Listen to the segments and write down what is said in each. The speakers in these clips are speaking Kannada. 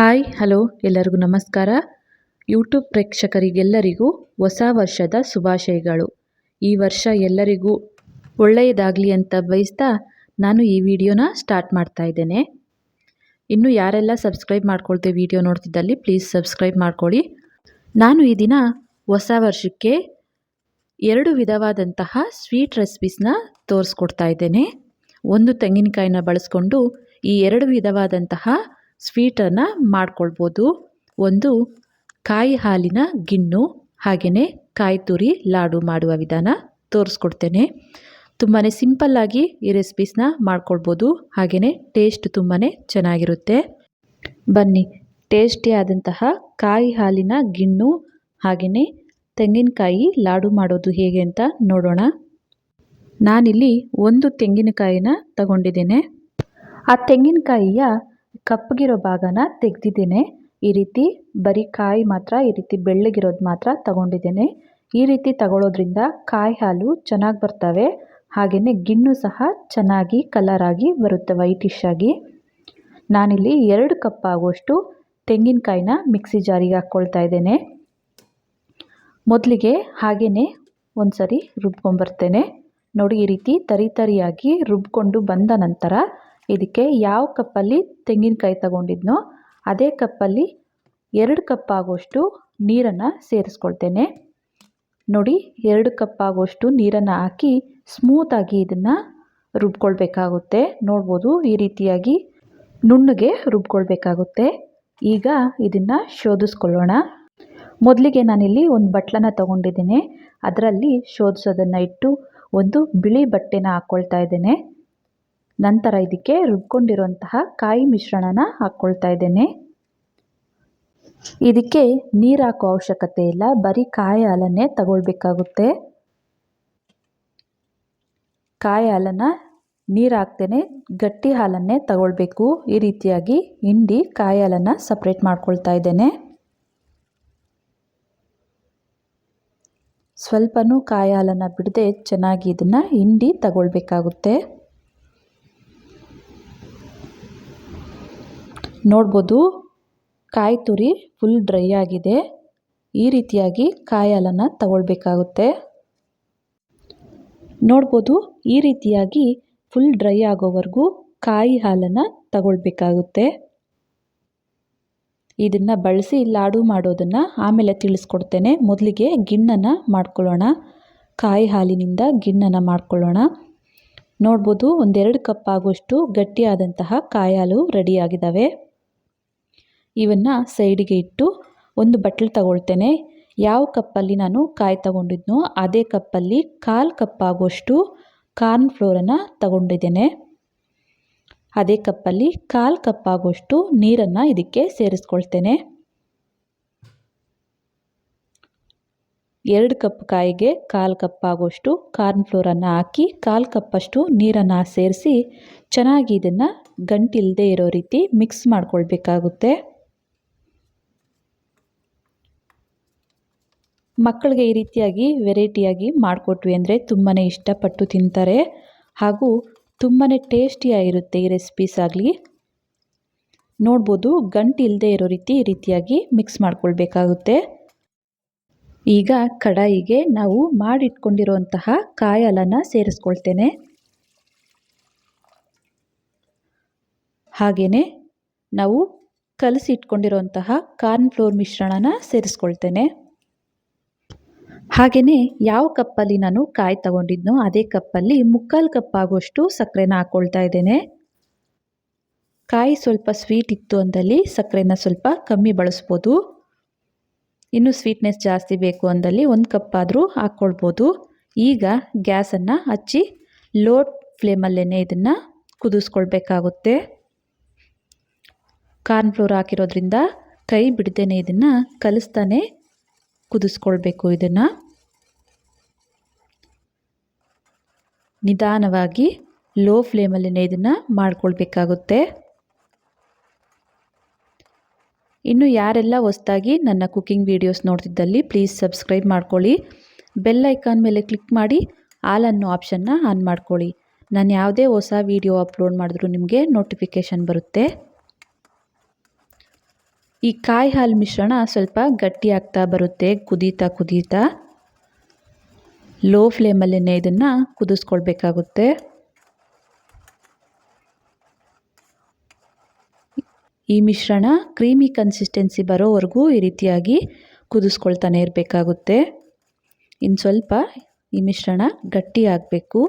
ಹಾಯ್, ಹಲೋ, ಎಲ್ಲರಿಗೂ ನಮಸ್ಕಾರ. ಯೂಟ್ಯೂಬ್ ಪ್ರೇಕ್ಷಕರಿಗೆಲ್ಲರಿಗೂ ಹೊಸ ವರ್ಷದ ಶುಭಾಶಯಗಳು. ಈ ವರ್ಷ ಎಲ್ಲರಿಗೂ ಒಳ್ಳೆಯದಾಗಲಿ ಅಂತ ಬಯಸ್ತಾ ನಾನು ಈ ವಿಡಿಯೋನ ಸ್ಟಾರ್ಟ್ ಮಾಡ್ತಾ ಇದ್ದೇನೆ. ಇನ್ನು ಯಾರೆಲ್ಲ ಸಬ್ಸ್ಕ್ರೈಬ್ ಮಾಡ್ಕೊಳ್ತೇವೆ ವಿಡಿಯೋ ನೋಡ್ತಿದ್ದಲ್ಲಿ ಪ್ಲೀಸ್ ಸಬ್ಸ್ಕ್ರೈಬ್ ಮಾಡ್ಕೊಳ್ಳಿ. ನಾನು ಈ ದಿನ ಹೊಸ ವರ್ಷಕ್ಕೆ ಎರಡು ವಿಧವಾದಂತಹ ಸ್ವೀಟ್ ರೆಸಿಪೀಸ್ನ ತೋರಿಸ್ಕೊಡ್ತಾ ಇದ್ದೇನೆ. ಒಂದು ತೆಂಗಿನಕಾಯಿನ ಬಳಸ್ಕೊಂಡು ಈ ಎರಡು ವಿಧವಾದಂತಹ ಸ್ವೀಟನ್ನು ಮಾಡ್ಕೊಳ್ಬೋದು. ಒಂದು ಕಾಯಿ ಹಾಲಿನ ಗಿಣ್ಣು ಹಾಗೆಯೇ ಕಾಯಿ ತುರಿ, ಲಾಡು ಮಾಡುವ ವಿಧಾನ ತೋರಿಸ್ಕೊಡ್ತೇನೆ. ತುಂಬಾ ಸಿಂಪಲ್ಲಾಗಿ ಈ ರೆಸಿಪೀಸ್ನ ಮಾಡ್ಕೊಳ್ಬೋದು. ಹಾಗೆಯೇ ಟೇಸ್ಟ್ ತುಂಬಾ ಚೆನ್ನಾಗಿರುತ್ತೆ. ಬನ್ನಿ, ಟೇಸ್ಟಿ ಆದಂತಹ ಕಾಯಿ ಹಾಲಿನ ಗಿಣ್ಣು ಹಾಗೆಯೇ ತೆಂಗಿನಕಾಯಿ ಲಾಡು ಮಾಡೋದು ಹೇಗೆ ಅಂತ ನೋಡೋಣ. ನಾನಿಲ್ಲಿ ಒಂದು ತೆಂಗಿನಕಾಯಿನ ತಗೊಂಡಿದ್ದೇನೆ. ಆ ತೆಂಗಿನಕಾಯಿಯ ಕಪ್ಪಗಿರೋ ಭಾಗನ ತೆಗೆದಿದ್ದೇನೆ. ಈ ರೀತಿ ಬರೀ ಕಾಯಿ ಮಾತ್ರ, ಈ ರೀತಿ ಬೆಳ್ಳಗಿರೋದು ಮಾತ್ರ ತಗೊಂಡಿದ್ದೇನೆ. ಈ ರೀತಿ ತಗೊಳ್ಳೋದ್ರಿಂದ ಕಾಯಿ ಹಾಲು ಚೆನ್ನಾಗಿ ಬರ್ತವೆ. ಹಾಗೆಯೇ ಗಿಣ್ಣು ಸಹ ಚೆನ್ನಾಗಿ ಕಲರಾಗಿ ಬರುತ್ತೆ ವೈಟಿಶ್ ಆಗಿ. ನಾನಿಲ್ಲಿ ಎರಡು ಕಪ್ ಆಗುವಷ್ಟು ತೆಂಗಿನಕಾಯಿನ ಮಿಕ್ಸಿ ಜಾರಿಗೆ ಹಾಕ್ಕೊಳ್ತಾ ಇದ್ದೇನೆ. ಮೊದಲಿಗೆ ಹಾಗೆಯೇ ಒಂದು ಸರಿ ರುಬ್ಕೊಂಬರ್ತೇನೆ. ನೋಡಿ ಈ ರೀತಿ ತರಿ ತರಿಯಾಗಿ ರುಬ್ಕೊಂಡು ಬಂದ ನಂತರ ಇದಕ್ಕೆ ಯಾವ ಕಪ್ಪಲ್ಲಿ ತೆಂಗಿನಕಾಯಿ ತಗೊಂಡಿದ್ನೋ ಅದೇ ಕಪ್ಪಲ್ಲಿ ಎರಡು ಕಪ್ ಆಗುವಷ್ಟು ನೀರನ್ನು ಸೇರಿಸ್ಕೊಳ್ತೇನೆ. ನೋಡಿ, ಎರಡು ಕಪ್ ಆಗುವಷ್ಟು ನೀರನ್ನು ಹಾಕಿ ಸ್ಮೂತಾಗಿ ಇದನ್ನು ರುಬ್ಕೊಳ್ಬೇಕಾಗುತ್ತೆ. ನೋಡ್ಬೋದು ಈ ರೀತಿಯಾಗಿ ನುಣ್ಣಗೆ ರುಬ್ಕೊಳ್ಬೇಕಾಗುತ್ತೆ. ಈಗ ಇದನ್ನು ಶೋಧಿಸ್ಕೊಳ್ಳೋಣ. ಮೊದಲಿಗೆ ನಾನಿಲ್ಲಿ ಒಂದು ಬಟ್ಲನ್ನ ತಗೊಂಡಿದ್ದೀನಿ. ಅದರಲ್ಲಿ ಶೋಧಿಸೋದನ್ನು ಇಟ್ಟು ಒಂದು ಬಿಳಿ ಬಟ್ಟೆನ ಹಾಕ್ಕೊಳ್ತಾ ಇದ್ದೇನೆ. ನಂತರ ಇದಕ್ಕೆ ರುಬ್ಕೊಂಡಿರುವಂತಹ ಕಾಯಿ ಮಿಶ್ರಣನ ಹಾಕ್ಕೊಳ್ತಾ ಇದ್ದೇನೆ. ಇದಕ್ಕೆ ನೀರು ಹಾಕೋ ಅವಶ್ಯಕತೆ ಇಲ್ಲ. ಬರೀ ಕಾಯಿ ಹಾಲನ್ನೇ ತಗೊಳ್ಬೇಕಾಗುತ್ತೆ. ಕಾಯಿ ಹಾಲನ್ನು ನೀರು ಹಾಕ್ತೇನೆ ಗಟ್ಟಿ ಹಾಲನ್ನೇ ತಗೊಳ್ಬೇಕು. ಈ ರೀತಿಯಾಗಿ ಹಿಂಡಿ ಕಾಯಿ ಹಾಲನ್ನು ಸಪ್ರೇಟ್ ಮಾಡ್ಕೊಳ್ತಾ ಇದ್ದೇನೆ. ಸ್ವಲ್ಪನೂ ಕಾಯಿ ಹಾಲನ್ನು ಬಿಡದೆ ಚೆನ್ನಾಗಿ ಇದನ್ನು ಹಿಂಡಿ ತಗೊಳ್ಬೇಕಾಗುತ್ತೆ. ನೋಡ್ಬೋದು, ಕಾಯಿ ತುರಿ ಫುಲ್ ಡ್ರೈ ಆಗಿದೆ. ಈ ರೀತಿಯಾಗಿ ಕಾಯಿ ಹಾಲನ್ನು ತಗೊಳ್ಬೇಕಾಗುತ್ತೆ. ನೋಡ್ಬೋದು, ಈ ರೀತಿಯಾಗಿ ಫುಲ್ ಡ್ರೈ ಆಗೋವರೆಗೂ ಕಾಯಿ ಹಾಲನ್ನು ತಗೊಳ್ಬೇಕಾಗುತ್ತೆ. ಇದನ್ನು ಬಳಸಿ ಲಾಡು ಮಾಡೋದನ್ನು ಆಮೇಲೆ ತಿಳಿಸ್ಕೊಡ್ತೇನೆ. ಮೊದಲಿಗೆ ಗಿಣ್ಣನ ಮಾಡ್ಕೊಳ್ಳೋಣ. ಕಾಯಿ ಹಾಲಿನಿಂದ ಗಿಣ್ಣನ್ನು ಮಾಡ್ಕೊಳ್ಳೋಣ. ನೋಡ್ಬೋದು, ಒಂದೆರಡು ಕಪ್ ಆಗುವಷ್ಟು ಗಟ್ಟಿಯಾದಂತಹ ಕಾಯಿ ಹಾಲು ರೆಡಿಯಾಗಿದ್ದಾವೆ ಇವನ್ನು ಸೈಡಿಗೆ ಇಟ್ಟು ಒಂದು ಬಟ್ಲು ತಗೊಳ್ತೇನೆ. ಯಾವ ಕಪ್ಪಲ್ಲಿ ನಾನು ಕಾಯಿ ತಗೊಂಡಿದ್ನೋ ಅದೇ ಕಪ್ಪಲ್ಲಿ ಕಾಲು ಕಪ್ಪಾಗುವಷ್ಟು ಕಾರ್ನ್ ಫ್ಲೋರನ್ನು ತಗೊಂಡಿದ್ದೇನೆ. ಅದೇ ಕಪ್ಪಲ್ಲಿ ಕಾಲು ಕಪ್ಪಾಗುವಷ್ಟು ನೀರನ್ನು ಇದಕ್ಕೆ ಸೇರಿಸ್ಕೊಳ್ತೇನೆ. ಎರಡು ಕಪ್ ಕಾಯಿಗೆ ಕಾಲು ಕಪ್ಪಾಗುವಷ್ಟು ಕಾರ್ನ್ ಫ್ಲೋರನ್ನು ಹಾಕಿ ಕಾಲು ಕಪ್ಪಷ್ಟು ನೀರನ್ನು ಸೇರಿಸಿ ಚೆನ್ನಾಗಿ ಇದನ್ನು ಗಂಟಿಲ್ಲದೆ ಇರೋ ರೀತಿ ಮಿಕ್ಸ್ ಮಾಡ್ಕೊಳ್ಬೇಕಾಗುತ್ತೆ. ಮಕ್ಕಳಿಗೆ ಈ ರೀತಿಯಾಗಿ ವೆರೈಟಿಯಾಗಿ ಮಾಡಿಕೊಟ್ವಿ ಅಂದರೆ ತುಂಬಾ ಇಷ್ಟಪಟ್ಟು ತಿಂತಾರೆ. ಹಾಗೂ ತುಂಬಾ ಟೇಸ್ಟಿಯಾಗಿರುತ್ತೆ ಈ ರೆಸಿಪೀಸ್ ಆಗಲಿ. ನೋಡ್ಬೋದು ಗಂಟು ಇಲ್ಲದೆ ಇರೋ ರೀತಿ ಈ ರೀತಿಯಾಗಿ ಮಿಕ್ಸ್ ಮಾಡ್ಕೊಳ್ಬೇಕಾಗುತ್ತೆ. ಈಗ ಕಡಾಯಿಗೆ ನಾವು ಮಾಡಿಟ್ಕೊಂಡಿರುವಂತಹ ಕಾಯಿ ಹಾಲನ್ನು ಸೇರಿಸ್ಕೊಳ್ತೇನೆ. ಹಾಗೆಯೇ ನಾವು ಕಲಸಿ ಇಟ್ಕೊಂಡಿರುವಂತಹ ಕಾರ್ನ್ ಫ್ಲೋರ್ ಮಿಶ್ರಣನ ಸೇರಿಸ್ಕೊಳ್ತೇನೆ. ಹಾಗೆಯೇ ಯಾವ ಕಪ್ಪಲ್ಲಿ ನಾನು ಕಾಯಿ ತಗೊಂಡಿದ್ನೋ ಅದೇ ಕಪ್ಪಲ್ಲಿ ಮುಕ್ಕಾಲು ಕಪ್ ಆಗುವಷ್ಟು ಸಕ್ಕರೆನ ಹಾಕ್ಕೊಳ್ತಾ ಇದ್ದೇನೆ. ಕಾಯಿ ಸ್ವಲ್ಪ ಸ್ವೀಟ್ ಇತ್ತು ಅಂದಲ್ಲಿ ಸಕ್ಕರೆನ ಸ್ವಲ್ಪ ಕಮ್ಮಿ ಬಳಸ್ಬೋದು. ಇನ್ನು ಸ್ವೀಟ್ನೆಸ್ ಜಾಸ್ತಿ ಬೇಕು ಅಂದಲ್ಲಿ ಒಂದು ಕಪ್ ಆದರೂ ಹಾಕ್ಕೊಳ್ಬೋದು ಈಗ ಗ್ಯಾಸನ್ನು ಹಚ್ಚಿ ಲೋ ಫ್ಲೇಮಲ್ಲೇ ಇದನ್ನು ಕುದಿಸ್ಕೊಳ್ಬೇಕಾಗುತ್ತೆ. ಕಾರ್ನ್ ಫ್ಲೋರ್ ಹಾಕಿರೋದ್ರಿಂದ ಕೈ ಬಿಡ್ದೇನೆ ಇದನ್ನು ಕಲಿಸ್ತಾನೆ. ಕುದಿಸ್ಕೊಳ್ಬೇಕು ಇದನ್ನು. ನಿಧಾನವಾಗಿ ಲೋ ಫ್ಲೇಮಲ್ಲೇ ಇದನ್ನು ಮಾಡ್ಕೊಳ್ಬೇಕಾಗುತ್ತೆ. ಇನ್ನು ಯಾರೆಲ್ಲ ಹೊಸ್ದಾಗಿ ನನ್ನ ಕುಕ್ಕಿಂಗ್ ವೀಡಿಯೋಸ್ ನೋಡ್ತಿದ್ದಲ್ಲಿ ಪ್ಲೀಸ್ ಸಬ್ಸ್ಕ್ರೈಬ್ ಮಾಡ್ಕೊಳ್ಳಿ. ಬೆಲ್ ಐಕಾನ್ ಮೇಲೆ ಕ್ಲಿಕ್ ಮಾಡಿ, ಆಲ್ ಅನ್ನೋ ಆಪ್ಷನ್ನ ಆನ್ ಮಾಡ್ಕೊಳ್ಳಿ. ನಾನು ಯಾವುದೇ ಹೊಸ ವೀಡಿಯೋ ಅಪ್ಲೋಡ್ ಮಾಡಿದ್ರೂ ನಿಮಗೆ ನೋಟಿಫಿಕೇಷನ್ ಬರುತ್ತೆ. ಈ ಕಾಯಿ ಹಾಲು ಮಿಶ್ರಣ ಸ್ವಲ್ಪ ಗಟ್ಟಿ ಆಗ್ತಾ ಬರುತ್ತೆ, ಕುದೀತಾ ಕುದೀತಾ. ಲೋ ಫ್ಲೇಮಲ್ಲೇ ಇದನ್ನು ಕುದಿಸ್ಕೊಳ್ಬೇಕಾಗುತ್ತೆ. ಈ ಮಿಶ್ರಣ ಕ್ರೀಮಿ ಕನ್ಸಿಸ್ಟೆನ್ಸಿ ಬರೋವರೆಗೂ ಈ ರೀತಿಯಾಗಿ ಕುದಿಸ್ಕೊಳ್ತಾನೆ ಇರಬೇಕಾಗುತ್ತೆ. ಇನ್ನು ಸ್ವಲ್ಪ ಈ ಮಿಶ್ರಣ ಗಟ್ಟಿ ಆಗಬೇಕು.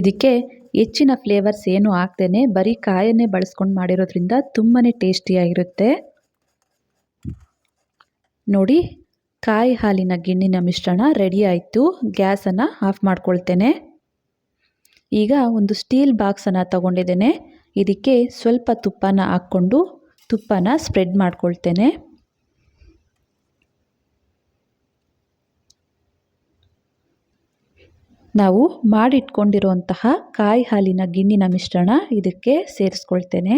ಇದಕ್ಕೆ ಹೆಚ್ಚಿನ ಫ್ಲೇವರ್ಸ್ ಏನು ಹಾಕ್ದೇ ಬರೀ ಕಾಯನ್ನೇ ಬಳಸ್ಕೊಂಡು ಮಾಡಿರೋದ್ರಿಂದ ತುಂಬಾ ಟೇಸ್ಟಿಯಾಗಿರುತ್ತೆ. ನೋಡಿ, ಕಾಯಿ ಹಾಲಿನ ಗಿಣ್ಣಿನ ಮಿಶ್ರಣ ರೆಡಿ ಆಯಿತು. ಗ್ಯಾಸನ್ನು ಆಫ್ ಮಾಡ್ಕೊಳ್ತೇನೆ. ಈಗ ಒಂದು ಸ್ಟೀಲ್ ಬಾಕ್ಸನ್ನು ತಗೊಂಡಿದ್ದೇನೆ. ಇದಕ್ಕೆ ಸ್ವಲ್ಪ ತುಪ್ಪನ ಹಾಕ್ಕೊಂಡು ತುಪ್ಪನ ಸ್ಪ್ರೆಡ್ ಮಾಡ್ಕೊಳ್ತೇನೆ. ನಾವು ಮಾಡಿಟ್ಕೊಂಡಿರುವಂತಹ ಕಾಯಿ ಹಾಲಿನ ಗಿಣ್ಣಿನ ಮಿಶ್ರಣ ಇದಕ್ಕೆ ಸೇರಿಸ್ಕೊಳ್ತೇನೆ.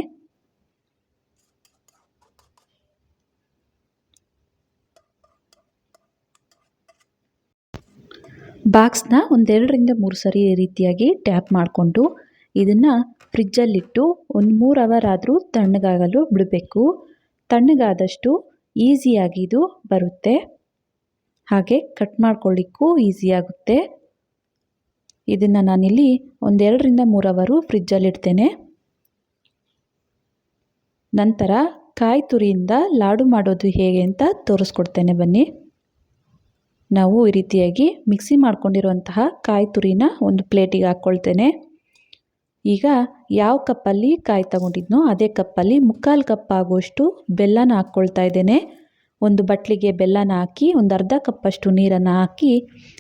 ಬಾಕ್ಸ್ನ ಒಂದೆರಡರಿಂದ ಮೂರು ಸರಿ ರೀತಿಯಾಗಿ ಟ್ಯಾಪ್ ಮಾಡಿಕೊಂಡು ಇದನ್ನು ಫ್ರಿಜ್ಜಲ್ಲಿಟ್ಟು ಒಂದು ಮೂರು ಅವರ್ ಆದರೂ ತಣ್ಣಗಾಗಲು ಬಿಡಬೇಕು. ತಣ್ಣಗಾದಷ್ಟು ಈಸಿಯಾಗಿ ಇದು ಬರುತ್ತೆ. ಹಾಗೆ ಕಟ್ ಮಾಡ್ಕೊಳ್ಳಿಕ್ಕೂ ಈಸಿಯಾಗುತ್ತೆ. ಇದನ್ನು ನಾನಿಲ್ಲಿ ಒಂದೆರಡರಿಂದ ಮೂರು ಅವರು ಫ್ರಿಜ್ಜಲ್ಲಿಡ್ತೇನೆ ನಂತರ ಕಾಯಿ ತುರಿಯಿಂದ ಲಾಡು ಮಾಡೋದು ಹೇಗೆ ಅಂತ ತೋರಿಸ್ಕೊಡ್ತೇನೆ ಬನ್ನಿ. ನಾವು ಈ ರೀತಿಯಾಗಿ ಮಿಕ್ಸಿ ಮಾಡ್ಕೊಂಡಿರುವಂತಹ ಕಾಯಿ ತುರಿನ ಒಂದು ಪ್ಲೇಟಿಗೆ ಹಾಕ್ಕೊಳ್ತೇನೆ. ಈಗ ಯಾವ ಕಪ್ಪಲ್ಲಿ ಕಾಯಿ ತಗೊಂಡಿದ್ನೋ ಅದೇ ಕಪ್ಪಲ್ಲಿ ಮುಕ್ಕಾಲು ಕಪ್ ಆಗುವಷ್ಟು ಬೆಲ್ಲನ ಹಾಕ್ಕೊಳ್ತಾ ಇದ್ದೇನೆ. ಒಂದು ಬಟ್ಲಿಗೆ ಬೆಲ್ಲನ ಹಾಕಿ ಒಂದು ಅರ್ಧ ಕಪ್ಪಷ್ಟು ನೀರನ್ನು ಹಾಕಿ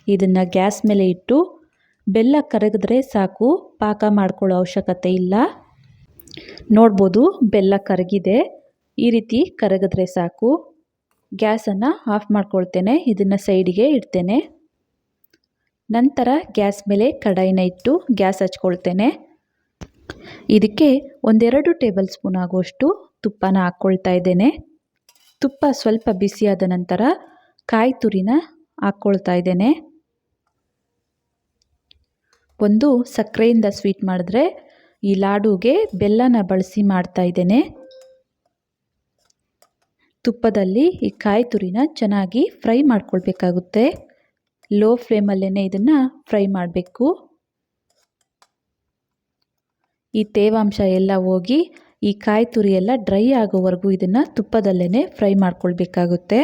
ಇದನ್ನು ಗ್ಯಾಸ್ ಮೇಲೆ ಇಟ್ಟು ಬೆಲ್ಲ ಕರಗಿದ್ರೆ ಸಾಕು, ಪಾಕ ಮಾಡ್ಕೊಳ್ಳೋ ಅವಶ್ಯಕತೆ ಇಲ್ಲ. ನೋಡ್ಬೋದು, ಬೆಲ್ಲ ಕರಗಿದೆ. ಈ ರೀತಿ ಕರಗಿದ್ರೆ ಸಾಕು. ಗ್ಯಾಸನ್ನು ಆಫ್ ಮಾಡ್ಕೊಳ್ತೇನೆ, ಇದನ್ನು ಸೈಡಿಗೆ ಇಡ್ತೇನೆ. ನಂತರ ಗ್ಯಾಸ್ ಮೇಲೆ ಕಡಾಯಿನ ಇಟ್ಟು ಗ್ಯಾಸ್ ಹಚ್ಕೊಳ್ತೇನೆ. ಇದಕ್ಕೆ ಒಂದೆರಡು ಟೇಬಲ್ ಸ್ಪೂನ್ ಆಗುವಷ್ಟು ತುಪ್ಪನ ಹಾಕ್ಕೊಳ್ತಾ ಇದ್ದೇನೆ. ತುಪ್ಪ ಸ್ವಲ್ಪ ಬಿಸಿಯಾದ ನಂತರ ಕಾಯಿ ತುರಿನ ಹಾಕ್ಕೊಳ್ತಾ ಇದ್ದೇನೆ. ಒಂದು ಸಕ್ಕರೆಯಿಂದ ಸ್ವೀಟ್ ಮಾಡಿದ್ರೆ ಈ ಲಾಡುಗೆ ಬೆಲ್ಲನ ಬಳಸಿ ಮಾಡ್ತಾ ಇದ್ದೇನೆ. ತುಪ್ಪದಲ್ಲಿ ಈ ಕಾಯಿ ತುರಿನ ಚೆನ್ನಾಗಿ ಫ್ರೈ ಮಾಡ್ಕೊಳ್ಬೇಕಾಗುತ್ತೆ. ಲೋ ಫ್ಲೇಮಲ್ಲೇ ಇದನ್ನು ಫ್ರೈ ಮಾಡಬೇಕು. ಈ ತೇವಾಂಶ ಎಲ್ಲ ಹೋಗಿ ಈ ಕಾಯಿ ತುರಿ ಎಲ್ಲ ಡ್ರೈ ಆಗೋವರೆಗೂ ಇದನ್ನು ತುಪ್ಪದಲ್ಲೇ ಫ್ರೈ ಮಾಡ್ಕೊಳ್ಬೇಕಾಗುತ್ತೆ.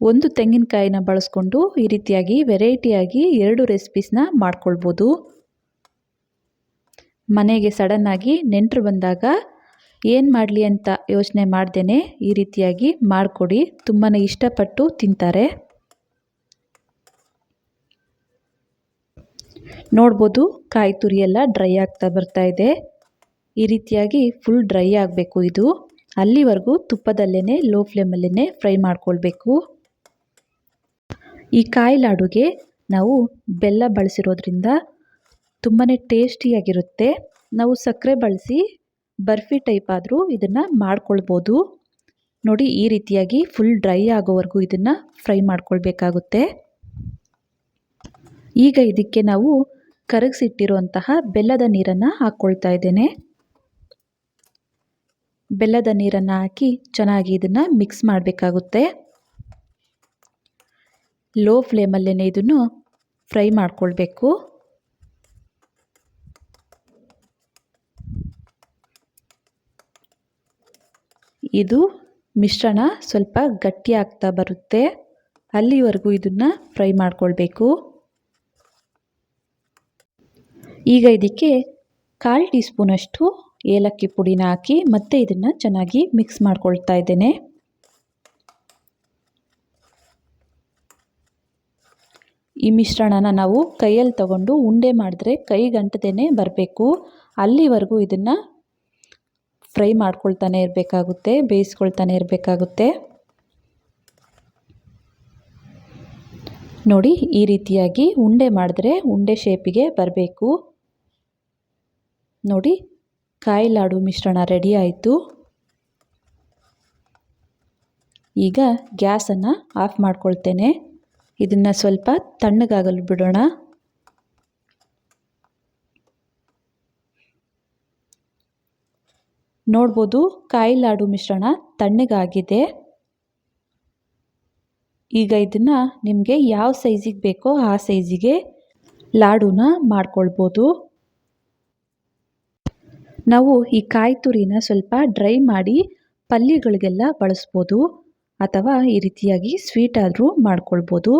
ಒಂದು ತೆಂಗಿನಕಾಯಿನ ಬಳಸ್ಕೊಂಡು ಈ ರೀತಿಯಾಗಿ ವೆರೈಟಿಯಾಗಿ ಎರಡು ರೆಸಿಪೀಸ್ನ ಮಾಡ್ಕೊಳ್ಬೋದು. ಮನೆಗೆ ಸಡನ್ನಾಗಿ ನೆಂಟರು ಬಂದಾಗ, ಏನು ಮಾಡಲಿ ಅಂತ ಯೋಚನೆ ಮಾಡ್ದೇ ಈ ರೀತಿಯಾಗಿ ಮಾಡಿಕೊಡಿ ತುಂಬಾ ಇಷ್ಟಪಟ್ಟು ತಿಂತಾರೆ. ನೋಡ್ಬೋದು, ಕಾಯಿ ತುರಿ ಎಲ್ಲ ಡ್ರೈ ಆಗ್ತಾ ಬರ್ತಾ ಇದೆ. ಈ ರೀತಿಯಾಗಿ ಫುಲ್ ಡ್ರೈ ಆಗಬೇಕು ಇದು. ಅಲ್ಲಿವರೆಗೂ ತುಪ್ಪದಲ್ಲೇ ಲೋ ಫ್ಲೇಮಲ್ಲೇ ಫ್ರೈ ಮಾಡ್ಕೊಳ್ಬೇಕು. ಈ ಕಾಯಿ ಲಾಡುಗೆ ನಾವು ಬೆಲ್ಲ ಬಳಸಿರೋದ್ರಿಂದ ತುಂಬಾ ಟೇಸ್ಟಿಯಾಗಿರುತ್ತೆ. ನಾವು ಸಕ್ಕರೆ ಬಳಸಿ ಬರ್ಫಿ ಟೈಪ್ ಆದರೂ ಇದನ್ನು ಮಾಡ್ಕೊಳ್ಬೋದು. ನೋಡಿ, ಈ ರೀತಿಯಾಗಿ ಫುಲ್ ಡ್ರೈ ಆಗೋವರೆಗೂ ಇದನ್ನು ಫ್ರೈ ಮಾಡ್ಕೊಳ್ಬೇಕಾಗುತ್ತೆ. ಈಗ ಇದಕ್ಕೆ ನಾವು ಕರಗಿಸಿಟ್ಟಿರುವಂತಹ ಬೆಲ್ಲದ ನೀರನ್ನು ಹಾಕ್ಕೊಳ್ತಾ ಇದ್ದೇನೆ. ಬೆಲ್ಲದ ನೀರನ್ನು ಹಾಕಿ ಚೆನ್ನಾಗಿ ಇದನ್ನು ಮಿಕ್ಸ್ ಮಾಡಬೇಕಾಗುತ್ತೆ. ಲೋ ಫ್ಲೇಮಲ್ಲೇ ಇದನ್ನು ಫ್ರೈ ಮಾಡಿಕೊಳ್ಬೇಕು. ಇದು ಮಿಶ್ರಣ ಸ್ವಲ್ಪ ಗಟ್ಟಿ ಆಗ್ತಾ ಬರುತ್ತೆ. ಅಲ್ಲಿವರೆಗೂ ಇದನ್ನು ಫ್ರೈ ಮಾಡಿಕೊಳ್ಬೇಕು. ಈಗ ಇದಕ್ಕೆ ಕಾಲು ಟೀ ಸ್ಪೂನಷ್ಟು ಏಲಕ್ಕಿ ಪುಡಿನ ಹಾಕಿ ಮತ್ತೆ ಇದನ್ನು ಚೆನ್ನಾಗಿ ಮಿಕ್ಸ್ ಮಾಡ್ಕೊಳ್ತಾ ಇದ್ದೇನೆ. ಈ ಮಿಶ್ರಣನ ನಾವು ಕೈಯಲ್ಲಿ ತಗೊಂಡು ಉಂಡೆ ಮಾಡಿದ್ರೆ ಕೈ ಕೈಗಂಟದೇ ಬರಬೇಕು. ಅಲ್ಲಿವರೆಗೂ ಇದನ್ನು ಫ್ರೈ ಮಾಡ್ಕೊಳ್ತಾನೆ ಇರಬೇಕಾಗುತ್ತೆ, ಬೇಯಿಸ್ಕೊಳ್ತಾನೆ ಇರಬೇಕಾಗುತ್ತೆ. ನೋಡಿ, ಈ ರೀತಿಯಾಗಿ ಉಂಡೆ ಮಾಡಿದ್ರೆ ಉಂಡೆ ಶೇಪಿಗೆ ಬರಬೇಕು. ನೋಡಿ ಕಾಯಿ ಲಾಡು ಮಿಶ್ರಣ ರೆಡಿ ಆಯಿತು. ಈಗ ಗ್ಯಾಸನ್ನು ಆಫ್ ಮಾಡ್ಕೊಳ್ತೇನೆ. ಇದನ್ನು ಸ್ವಲ್ಪ ತಣ್ಣಗಾಗಲು ಬಿಡೋಣ. ನೋಡ್ಬೋದು ಕಾಯಿ ಲಾಡು ಮಿಶ್ರಣ ತಣ್ಣಗಾಗಿದೆ. ಈಗ ಇದನ್ನು ನಿಮಗೆ ಯಾವ ಸೈಜಿಗೆ ಬೇಕೋ ಆ ಸೈಜಿಗೆ ಲಾಡುನ ಮಾಡ್ಕೊಳ್ಬೋದು. ನಾವು ಈ ಕಾಯಿ ತುರಿನ ಸ್ವಲ್ಪ ಡ್ರೈ ಮಾಡಿ ಪಲ್ಯಗಳಿಗೆಲ್ಲ ಬಳಸ್ಬೋದು. ಅಥವಾ ಈ ರೀತಿಯಾಗಿ ಸ್ವೀಟ್ ಆದರೂ ಮಾಡ್ಕೊಳ್ಬೋದು.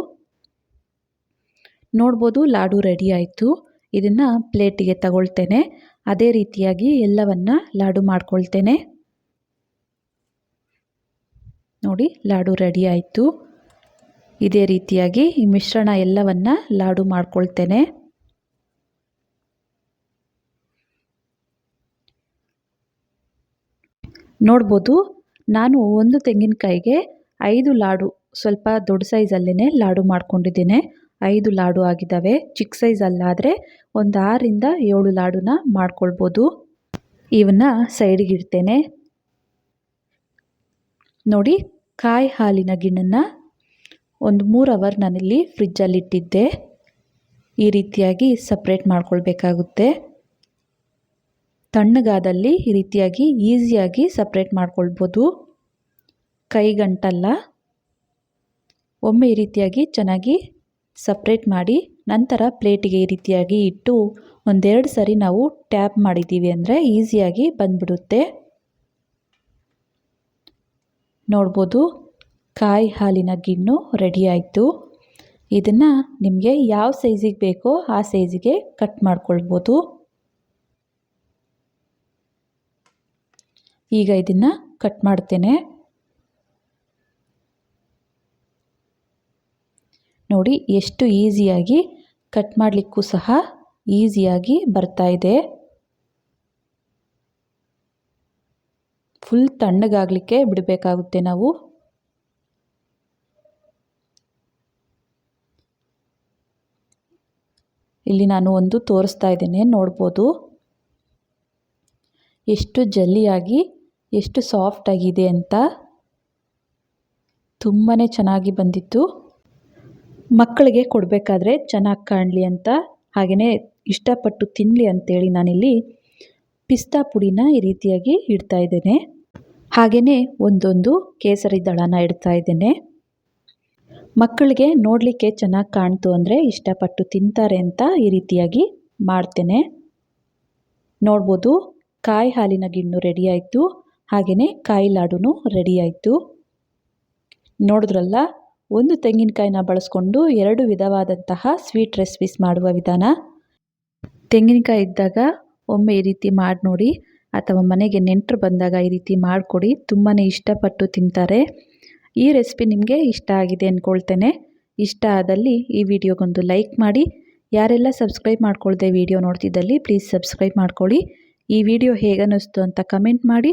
ನೋಡ್ಬೋದು ಲಾಡು ರೆಡಿ ಆಯಿತು. ಇದನ್ನು ಪ್ಲೇಟಿಗೆ ತಗೊಳ್ತೇನೆ. ಅದೇ ರೀತಿಯಾಗಿ ಎಲ್ಲವನ್ನ ಲಾಡು ಮಾಡ್ಕೊಳ್ತೇನೆ. ನೋಡಿ, ಲಾಡು ರೆಡಿ ಆಯಿತು. ಇದೇ ರೀತಿಯಾಗಿ ಈ ಮಿಶ್ರಣ ಎಲ್ಲವನ್ನ ಲಾಡು ಮಾಡ್ಕೊಳ್ತೇನೆ. ನೋಡ್ಬೋದು ನಾನು ಒಂದು ತೆಂಗಿನಕಾಯಿಗೆ ಐದು ಲಾಡು, ಸ್ವಲ್ಪ ದೊಡ್ಡ ಸೈಜಲ್ಲೇ ಲಾಡು ಮಾಡ್ಕೊಂಡಿದ್ದೇನೆ. ಐದು ಲಾಡು ಆಗಿದ್ದಾವೆ. ಚಿಕ್ಕ ಸೈಜಲ್ಲಾದರೆ ಒಂದು ಆರರಿಂದ ಏಳು ಲಾಡುನ ಮಾಡ್ಕೊಳ್ಬೋದು. ಇವನ್ನ ಸೈಡಿಗೆ ಇಡ್ತೇನೆ. ನೋಡಿ, ಕಾಯಿ ಹಾಲಿನ ಗಿಣ್ಣನ್ನು ಒಂದು ಮೂರು ಅವರ್ ನಾನಿಲ್ಲಿ ಫ್ರಿಜ್ಜಲ್ಲಿ ಇಟ್ಟಿದ್ದೆ ಈ ರೀತಿಯಾಗಿ ಸಪ್ರೇಟ್ ಮಾಡ್ಕೊಳ್ಬೇಕಾಗುತ್ತೆ. ತಣ್ಣಗಾದಲ್ಲಿ ಈ ರೀತಿಯಾಗಿ ಈಸಿಯಾಗಿ ಸಪ್ರೇಟ್ ಮಾಡ್ಕೊಳ್ಬೋದು. ಕೈಗಂಟಲ್ಲ. ಒಮ್ಮೆ ಈ ರೀತಿಯಾಗಿ ಚೆನ್ನಾಗಿ ಸಪ್ರೇಟ್ ಮಾಡಿ ನಂತರ ಪ್ಲೇಟಿಗೆ ಈ ರೀತಿಯಾಗಿ ಇಟ್ಟು ಒಂದೆರಡು ಸರಿ ನಾವು ಟ್ಯಾಪ್ ಮಾಡಿದ್ದೀವಿ ಅಂದರೆ ಈಸಿಯಾಗಿ ಬಂದ್ಬಿಡುತ್ತೆ. ನೋಡ್ಬೋದು, ಕಾಯಿ ಹಾಲಿನ ಗಿಣ್ಣು ರೆಡಿ ಆಯಿತು. ಇದನ್ನು ನಿಮಗೆ ಯಾವ ಸೈಜಿಗೆ ಬೇಕೋ ಆ ಸೈಜಿಗೆ ಕಟ್ ಮಾಡ್ಕೊಳ್ಬೋದು. ಈಗ ಇದನ್ನು ಕಟ್ ಮಾಡ್ತೇನೆ. ನೋಡಿ, ಎಷ್ಟು ಈಸಿಯಾಗಿ ಕಟ್ ಮಾಡಲಿಕ್ಕೂ ಸಹ ಈಸಿಯಾಗಿ ಬರ್ತಾ ಇದೆ. ಫುಲ್ ತಣ್ಣಗಾಗಲಿಕ್ಕೆ ಬಿಡಬೇಕಾಗುತ್ತೆ ನಾವು. ಇಲ್ಲಿ ನಾನು ಒಂದು ತೋರಿಸ್ತಾ ಇದ್ದೇನೆ, ನೋಡ್ಬೋದು. ಎಷ್ಟು ಜಲ್ಲಿಯಾಗಿ ಎಷ್ಟು ಸಾಫ್ಟ್ ಆಗಿದೆ ಅಂತ ತುಂಬಾ ಚೆನ್ನಾಗಿ ಬಂದಿತ್ತು. ಮಕ್ಕಳಿಗೆ ಕೊಡಬೇಕಾದ್ರೆ ಚೆನ್ನಾಗಿ ಕಾಣಲಿ ಅಂತ ಹಾಗೆಯೇ ಇಷ್ಟಪಟ್ಟು ತಿನ್ನಲಿ ಅಂತೇಳಿ ನಾನಿಲ್ಲಿ ಪಿಸ್ತಾ ಪುಡಿನ ಈ ರೀತಿಯಾಗಿ ಇಡ್ತಾ ಇದ್ದೇನೆ. ಹಾಗೆಯೇ ಒಂದೊಂದು ಕೇಸರಿ ದಳನ ಇಡ್ತಾ ಇದ್ದೇನೆ. ಮಕ್ಕಳಿಗೆ ನೋಡಲಿಕ್ಕೆ ಚೆನ್ನಾಗಿ ಕಾಣ್ತು ಅಂದರೆ ಇಷ್ಟಪಟ್ಟು ತಿಂತಾರೆ ಅಂತ ಈ ರೀತಿಯಾಗಿ ಮಾಡ್ತೇನೆ. ನೋಡ್ಬೋದು, ಕಾಯಿ ಹಾಲಿನ ಗಿಣ್ಣು ರೆಡಿ ಆಯಿತು. ಹಾಗೆಯೇ ಕಾಯಿ ಲಾಡುನೂ ರೆಡಿ ಆಯಿತು. ನೋಡಿದ್ರಲ್ಲ, ಒಂದು ತೆಂಗಿನಕಾಯಿನ ಬಳಸ್ಕೊಂಡು ಎರಡು ವಿಧವಾದಂತಹ ಸ್ವೀಟ್ ರೆಸಿಪೀಸ್ ಮಾಡುವ ವಿಧಾನ. ತೆಂಗಿನಕಾಯಿ ಇದ್ದಾಗ ಒಮ್ಮೆ ಈ ರೀತಿ ಮಾಡಿ ನೋಡಿ, ಅಥವಾ ಮನೆಗೆ ನೆಂಟರು ಬಂದಾಗ ಈ ರೀತಿ ಮಾಡಿಕೊಡಿ ತುಂಬಾ ಇಷ್ಟಪಟ್ಟು ತಿಂತಾರೆ. ಈ ರೆಸಿಪಿ ನಿಮಗೆ ಇಷ್ಟ ಆಗಿದೆ ಅಂದ್ಕೊಳ್ತೇನೆ ಇಷ್ಟ ಆದಲ್ಲಿ ಈ ವಿಡಿಯೋಗೊಂದು ಲೈಕ್ ಮಾಡಿ. ಯಾರೆಲ್ಲ ಸಬ್ಸ್ಕ್ರೈಬ್ ಮಾಡ್ಕೊಳ್ದೆ ವಿಡಿಯೋ ನೋಡ್ತಿದ್ದಲ್ಲಿ ಪ್ಲೀಸ್ ಸಬ್ಸ್ಕ್ರೈಬ್ ಮಾಡ್ಕೊಳ್ಳಿ. ಈ ವಿಡಿಯೋ ಹೇಗನ್ನಿಸ್ತು ಅಂತ ಕಮೆಂಟ್ ಮಾಡಿ.